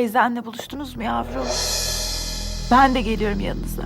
Teyzenle buluştunuz mu yavrum? Ben de geliyorum yanınıza.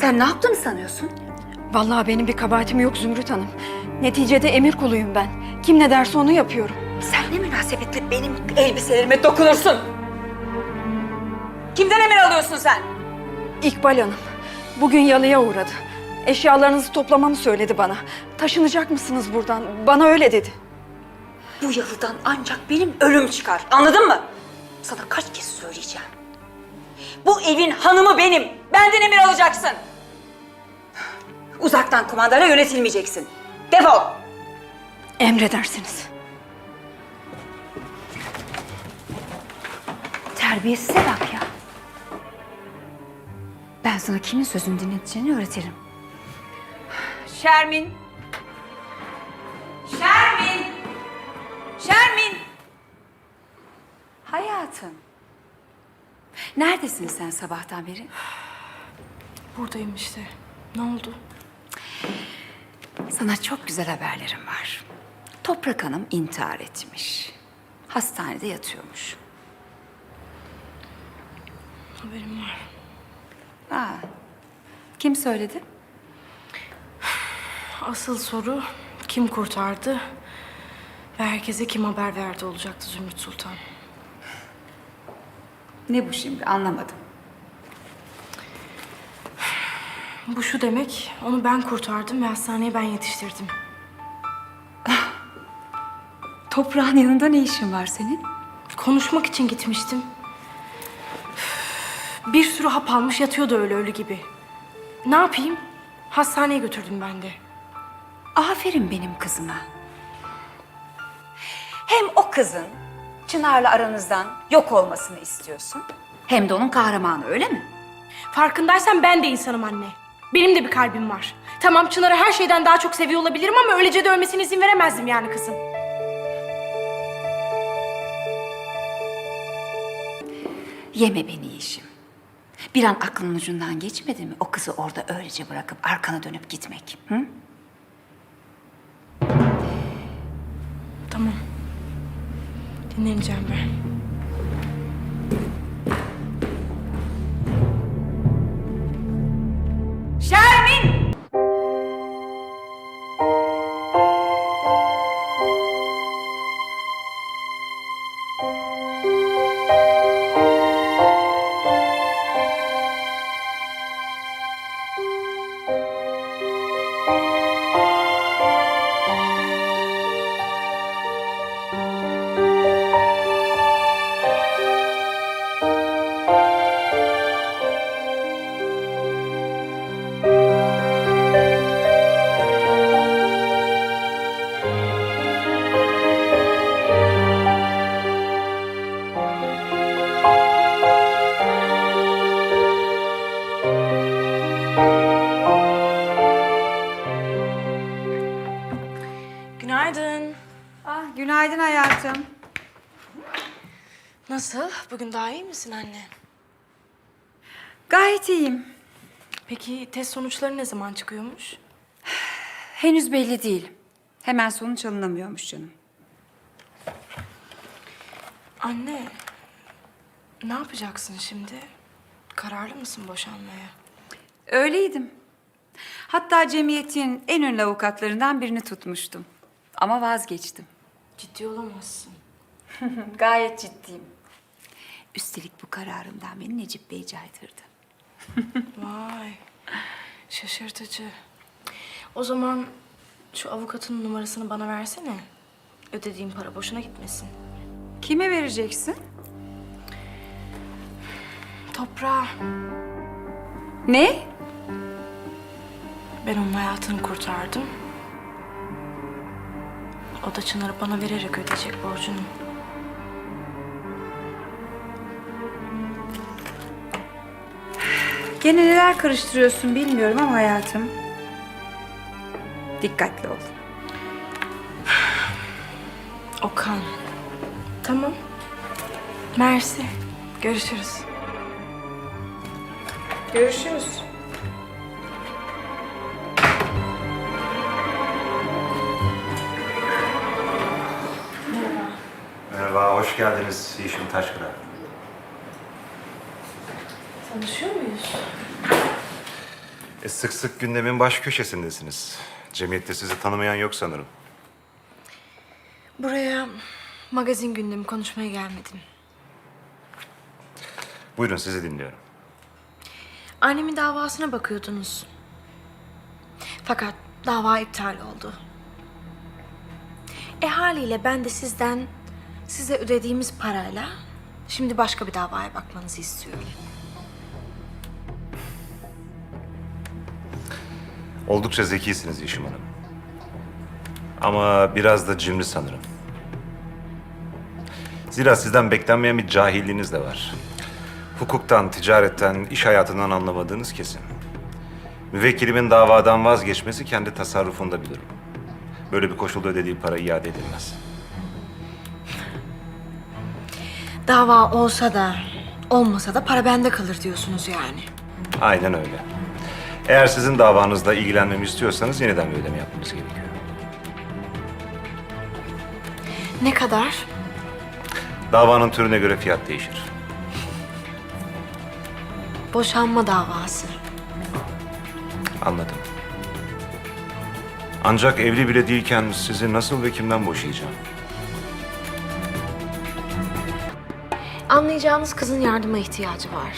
Sen ne yaptığını sanıyorsun? Vallahi benim bir kabahatim yok Zümrüt Hanım. Neticede emir kuluyum ben. Kim ne derse onu yapıyorum. Sen ne münasebetle benim elbiselerime dokunursun? Kimden emir alıyorsun sen? İkbal Hanım, bugün yalıya uğradı. Eşyalarınızı toplamamı söyledi bana. Taşınacak mısınız buradan? Bana öyle dedi. Bu yalıdan ancak benim ölüm çıkar. Anladın mı? Sana kaç kez söyleyeceğim. Bu evin hanımı benim. Benden emir alacaksın. Uzaktan kumandayla yönetilmeyeceksin. Defol. Emredersiniz. Terbiyesize bak ya. Ben sana kimin sözünü dinleteceğini öğretirim. Şermin. Şermin. Şermin. Hayatım. Neredesin sen sabahtan beri? Buradayım işte. Ne oldu? Sana çok güzel haberlerim var. Toprak Hanım intihar etmiş. Hastanede yatıyormuş. Haberim var. Aa, kim söyledi? Asıl soru kim kurtardı ve herkese kim haber verdi olacaktı Zümrüt Sultan. Ne bu şimdi anlamadım. Bu şu demek, onu ben kurtardım ve hastaneye ben yetiştirdim. Toprağın yanında ne işin var senin? Konuşmak için gitmiştim. Bir sürü hap almış yatıyordu öyle ölü gibi. Ne yapayım? Hastaneye götürdüm ben de. Aferin benim kızıma. Hem o kızın Çınar'la aranızdan yok olmasını istiyorsun. Hem de onun kahramanı öyle mi? Farkındaysan ben de insanım anne. Benim de bir kalbim var. Tamam Çınar'ı her şeyden daha çok seviyor olabilirim ama öylece de ölmesine izin veremezdim yani kızım. Yeme beni Yeşim. Bir an aklının ucundan geçmedi mi o kızı orada öylece bırakıp arkana dönüp gitmek? Hı? Tamam. Dinleneceğim ben. Şermin! Günaydın. Ah, günaydın hayatım. Nasıl? Bugün daha iyi misin anne? Gayet iyiyim. Peki test sonuçları ne zaman çıkıyormuş? Henüz belli değil. Hemen sonuç alınamıyormuş canım. Anne, ne yapacaksın şimdi? Kararlı mısın boşanmaya? Öyleydim. Hatta cemiyetin en ünlü avukatlarından birini tutmuştum. Ama vazgeçtim. Ciddi olamazsın. Gayet ciddiyim. Üstelik bu kararımdan beni Necip Bey caydırdı. Vay, şaşırtıcı. O zaman şu avukatın numarasını bana versene. Ödediğim para boşuna gitmesin. Kime vereceksin? Toprağa. Ne? Ben onun hayatını kurtardım. O da Çınar'ı bana vererek ödeyecek borcunu. Gene neler karıştırıyorsun bilmiyorum ama hayatım. Dikkatli ol. Okan. Tamam. Mersi. Görüşürüz. Görüşürüz. Hoş geldiniz Yeşim Taşkıran. Tanışıyor muyuz? E, sık sık gündemin baş köşesindesiniz. Cemiyette sizi tanımayan yok sanırım. Buraya magazin gündemi konuşmaya gelmedim. Buyurun sizi dinliyorum. Annemin davasına bakıyordunuz. Fakat dava iptal oldu. E haliyle ben de sizden size ödediğimiz parayla şimdi başka bir davaya bakmanızı istiyorum. Oldukça zekisiniz Yeşim Hanım. Ama biraz da cimri sanırım. Zira sizden beklenmeyen bir cahilliğiniz de var. Hukuktan, ticaretten, iş hayatından anlamadığınız kesin. Müvekkilimin davadan vazgeçmesi kendi tasarrufunda bir durum. Böyle bir koşulda ödediği para iade edilmez. Dava olsa da olmasa da para bende kalır diyorsunuz yani. Aynen öyle. Eğer sizin davanızla ilgilenmemi istiyorsanız yeniden bir ödeme yapmanız gerekiyor. Ne kadar? Davanın türüne göre fiyat değişir. Boşanma davası. Anladım. Ancak evli bile değilken sizi nasıl ve kimden boşayacağım? Anlayacağınız kızın yardıma ihtiyacı var.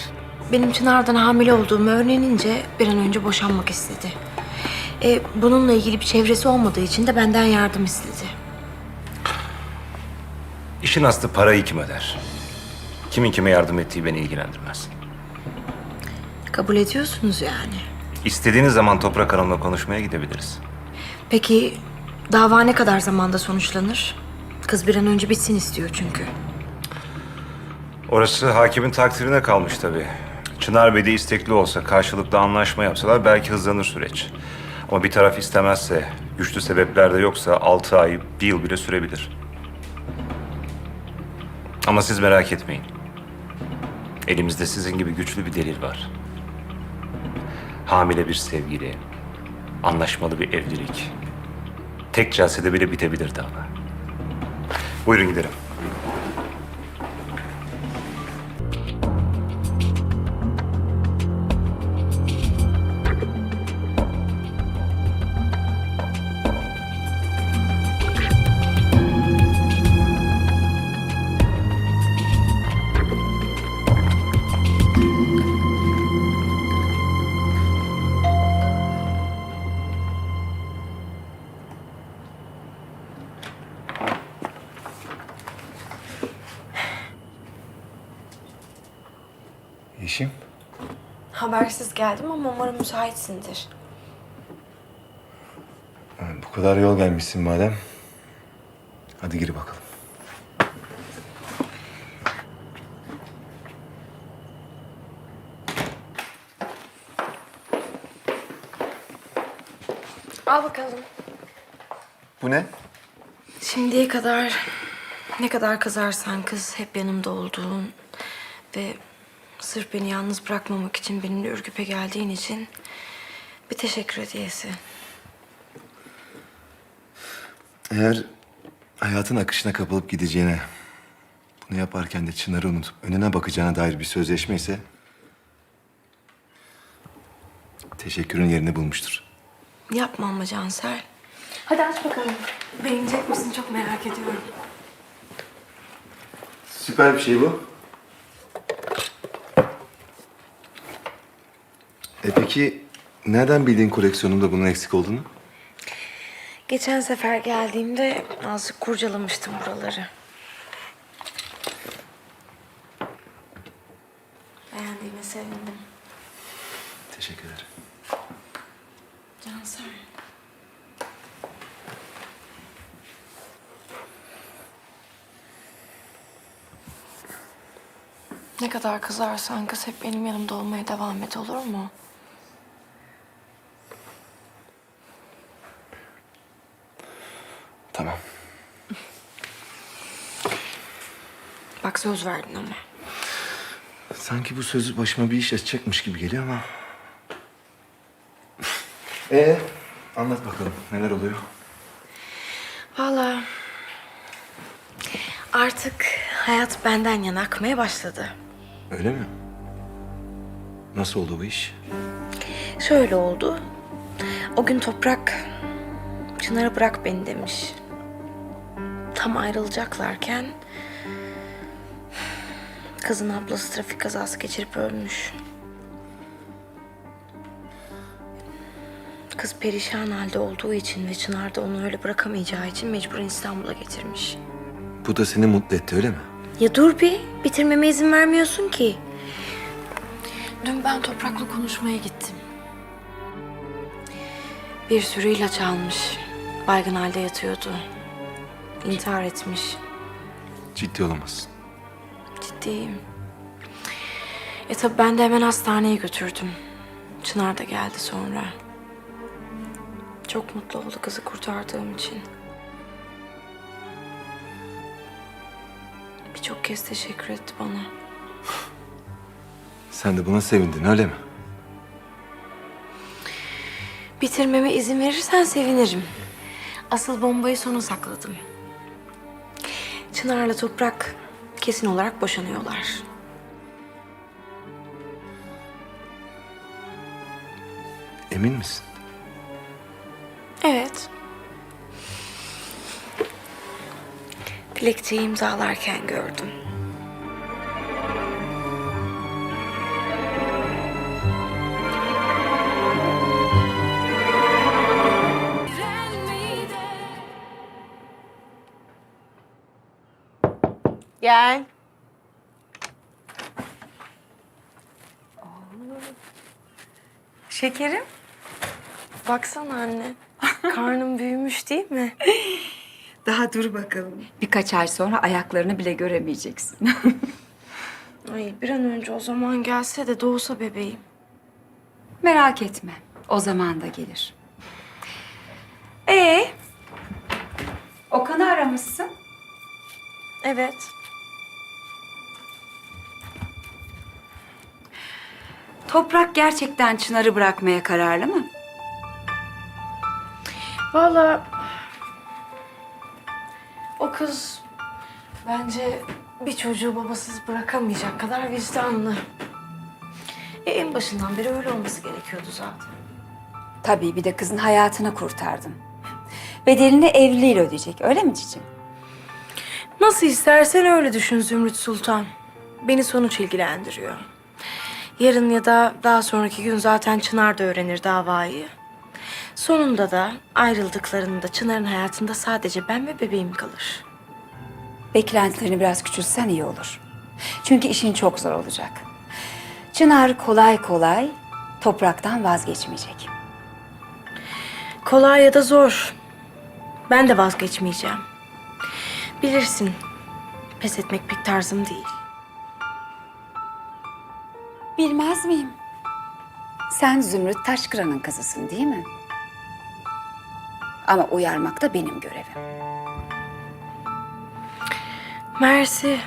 Benim Çınar'dan hamile olduğumu öğrenince bir an önce boşanmak istedi. E, bununla ilgili bir çevresi olmadığı için de benden yardım istedi. İşin aslı parayı kim öder? Kimin kime yardım ettiği beni ilgilendirmez. Kabul ediyorsunuz yani. İstediğiniz zaman Toprak Hanım'la konuşmaya gidebiliriz. Peki dava ne kadar zamanda sonuçlanır? Kız bir an önce bitsin istiyor çünkü. Orası hakimin takdirine kalmış tabii. Çınar Bey de istekli olsa, karşılıklı anlaşma yapsalar belki hızlanır süreç. Ama bir taraf istemezse, güçlü sebepler de yoksa altı ay, bir yıl bile sürebilir. Ama siz merak etmeyin. Elimizde sizin gibi güçlü bir delil var. Hamile bir sevgili, anlaşmalı bir evlilik. Tek celsede bile bitebilir dava. Buyurun gidelim. Geldim ama umarım müsaitsindir. bu kadar yol gelmişsin madem. Hadi gir bakalım. Al bakalım. Bu ne? Şimdiye kadar ne kadar kızarsan kız hep yanımda olduğun ve sırf beni yalnız bırakmamak için benimle Ürgüp'e geldiğin için bir teşekkür hediyesi. Eğer hayatın akışına kapılıp gideceğine, bunu yaparken de Çınar'ı unutup önüne bakacağına dair bir sözleşme ise... ...teşekkürün yerini bulmuştur. Yapma ama Cansel. Hadi aç bakalım. Beğenecek misin çok merak ediyorum. Süper bir şey bu. E peki nereden bildiğin koleksiyonumda bunun eksik olduğunu? Geçen sefer geldiğimde azıcık kurcalamıştım buraları. Beğendiğime sevindim. Teşekkür ederim. Cansel. Ne kadar kızarsan kız hep benim yanımda olmaya devam et olur mu? Tamam. Bak söz verdin ama. Sanki bu sözü başıma bir iş açacakmış gibi geliyor ama... Ee, anlat bakalım neler oluyor? Vallahi artık hayat benden yana akmaya başladı. Öyle mi? Nasıl oldu bu iş? Şöyle oldu. O gün Toprak Çınar'a bırak beni demiş. Tam ayrılacaklarken kızın ablası trafik kazası geçirip ölmüş. Kız perişan halde olduğu için ve Çınar da onu öyle bırakamayacağı için mecburen İstanbul'a getirmiş. Bu da seni mutlu etti öyle mi? Ya dur bir, bitirmeme izin vermiyorsun ki. Dün ben Toprak'la konuşmaya gittim. Bir sürü ilaç almış. Baygın halde yatıyordu. İntihar etmiş. Ciddi olamazsın. Ciddiyim. E tabii ben de hemen hastaneye götürdüm. Çınar da geldi sonra. Çok mutlu oldu kızı kurtardığım için. Birçok kez teşekkür etti bana. Sen de buna sevindin öyle mi? Bitirmeme izin verirsen sevinirim. Asıl bombayı sona sakladım. Çınar'la Toprak kesin olarak boşanıyorlar. Emin misin? Evet. Dilekçeyi imzalarken gördüm. Gel. Şekerim. Baksana anne. Karnım büyümüş değil mi? Daha dur bakalım. Birkaç ay sonra ayaklarını bile göremeyeceksin. Ay bir an önce o zaman gelse de doğsa bebeğim. Merak etme. O zaman da gelir. Ee? Okan'ı aramışsın. Evet. Toprak gerçekten Çınar'ı bırakmaya kararlı mı? Vallahi kız bence bir çocuğu babasız bırakamayacak kadar vicdanlı. E, en başından beri öyle olması gerekiyordu zaten. Tabii bir de kızın hayatını kurtardın. Bedelini evliliğiyle ödeyecek öyle mi cicim? Nasıl istersen öyle düşün Zümrüt Sultan. Beni sonuç ilgilendiriyor. Yarın ya da daha sonraki gün zaten Çınar da öğrenir davayı. Sonunda da ayrıldıklarında Çınar'ın hayatında sadece ben ve bebeğim kalır. Beklentilerini biraz küçülsen iyi olur. Çünkü işin çok zor olacak. Çınar kolay kolay topraktan vazgeçmeyecek. Kolay ya da zor. Ben de vazgeçmeyeceğim. Bilirsin, pes etmek pek tarzım değil. Bilmez miyim? Sen Zümrüt Taşkıran'ın kızısın değil mi? Ama uyarmak da benim görevim. Mersi.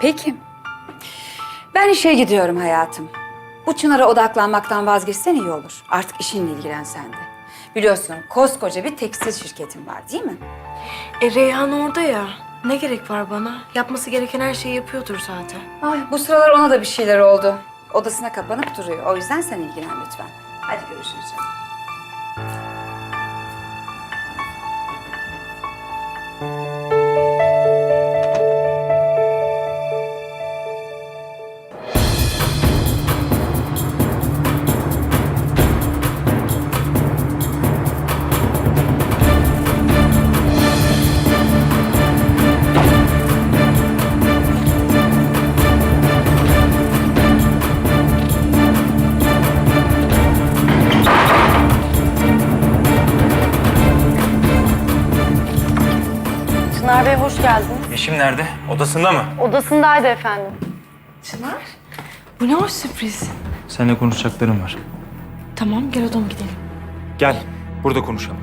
Peki. Ben işe gidiyorum hayatım. Bu Çınar'a odaklanmaktan vazgeçsen iyi olur. Artık işinle ilgilen sen de. Biliyorsun koskoca bir tekstil şirketim var değil mi? E Reyhan orada ya. Ne gerek var bana? Yapması gereken her şeyi yapıyordur zaten. Ay bu sıralar ona da bir şeyler oldu. Odasına kapanıp duruyor. O yüzden sen ilgilen lütfen. Hadi görüşürüz canım. Yeşim nerede? Odasında mı? Odasındaydı efendim. Çınar? Bu ne hoş sürpriz. Seninle konuşacaklarım var. Tamam gel odama gidelim. Gel, burada konuşalım.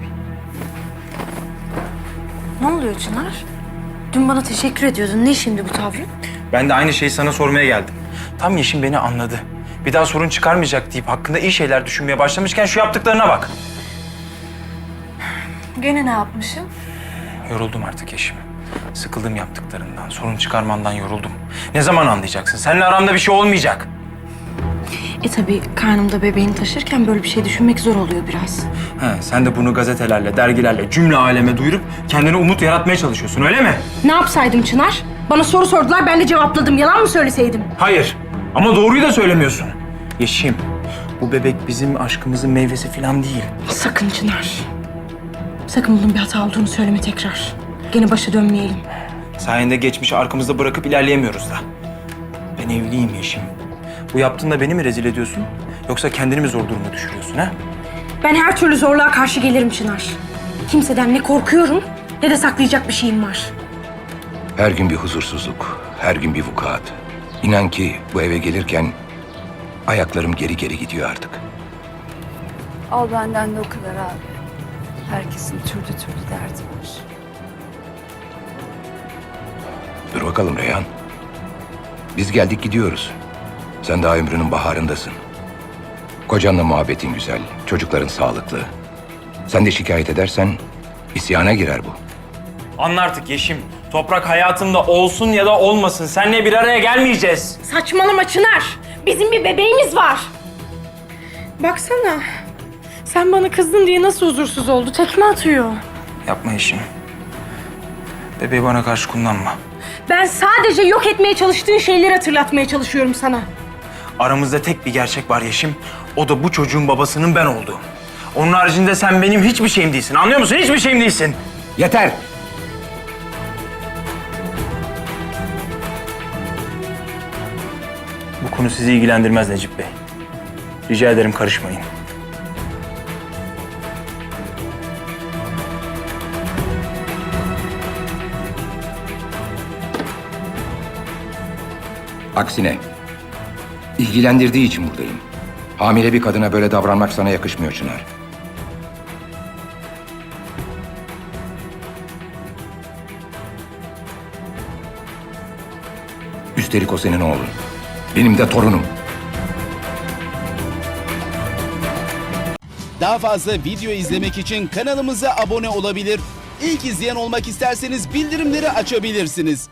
Ne oluyor Çınar? Dün bana teşekkür ediyordun. Ne şimdi bu tavrın? Ben de aynı şeyi sana sormaya geldim. Tam Yeşim beni anladı. Bir daha sorun çıkarmayacak deyip hakkında iyi şeyler düşünmeye başlamışken şu yaptıklarına bak. Gene ne yapmışım? Yoruldum artık Yeşim. Sıkıldım yaptıklarından, sorun çıkarmandan yoruldum. Ne zaman anlayacaksın? Seninle aramda bir şey olmayacak. E tabii karnımda bebeğini taşırken böyle bir şey düşünmek zor oluyor biraz. He, sen de bunu gazetelerle, dergilerle, cümle aleme duyurup kendine umut yaratmaya çalışıyorsun öyle mi? Ne yapsaydım Çınar? Bana soru sordular ben de cevapladım. Yalan mı söyleseydim? Hayır. Ama doğruyu da söylemiyorsun. Yeşim, bu bebek bizim aşkımızın meyvesi falan değil. Sakın Çınar. Sakın bunun bir hata olduğunu söyleme tekrar. Gene başa dönmeyelim. Sayende geçmişi arkamızda bırakıp ilerleyemiyoruz da. Ben evliyim Yeşim. Bu yaptığında beni mi rezil ediyorsun? Yoksa kendini mi zor duruma düşürüyorsun ha? Ben her türlü zorluğa karşı gelirim Çınar. Kimseden ne korkuyorum ne de saklayacak bir şeyim var. Her gün bir huzursuzluk, her gün bir vukuat. İnan ki bu eve gelirken ayaklarım geri geri gidiyor artık. Al benden de o kadar abi. Herkesin türlü türlü derdi var. Dur bakalım Reyhan. Biz geldik gidiyoruz. Sen daha ömrünün baharındasın. Kocanla muhabbetin güzel, çocukların sağlıklı. Sen de şikayet edersen isyana girer bu. Anla artık Yeşim. Toprak hayatında olsun ya da olmasın. Seninle bir araya gelmeyeceğiz. Saçmalama Çınar. Bizim bir bebeğimiz var. Baksana. Sen bana kızdın diye nasıl huzursuz oldu? Tekme atıyor. Yapma Yeşim. Bebeği bana karşı kullanma. Ben sadece yok etmeye çalıştığın şeyleri hatırlatmaya çalışıyorum sana. Aramızda tek bir gerçek var Yeşim. O da bu çocuğun babasının ben olduğum. Onun haricinde sen benim hiçbir şeyim değilsin. Anlıyor musun? Hiçbir şeyim değilsin. Yeter! Bu konu sizi ilgilendirmez Necip Bey. Rica ederim karışmayın. Aksine ilgilendirdiği için buradayım. Hamile bir kadına böyle davranmak sana yakışmıyor Çınar. Üstelik o senin oğlun. Benim de torunum. Daha fazla video izlemek için kanalımıza abone olabilir. İlk izleyen olmak isterseniz bildirimleri açabilirsiniz.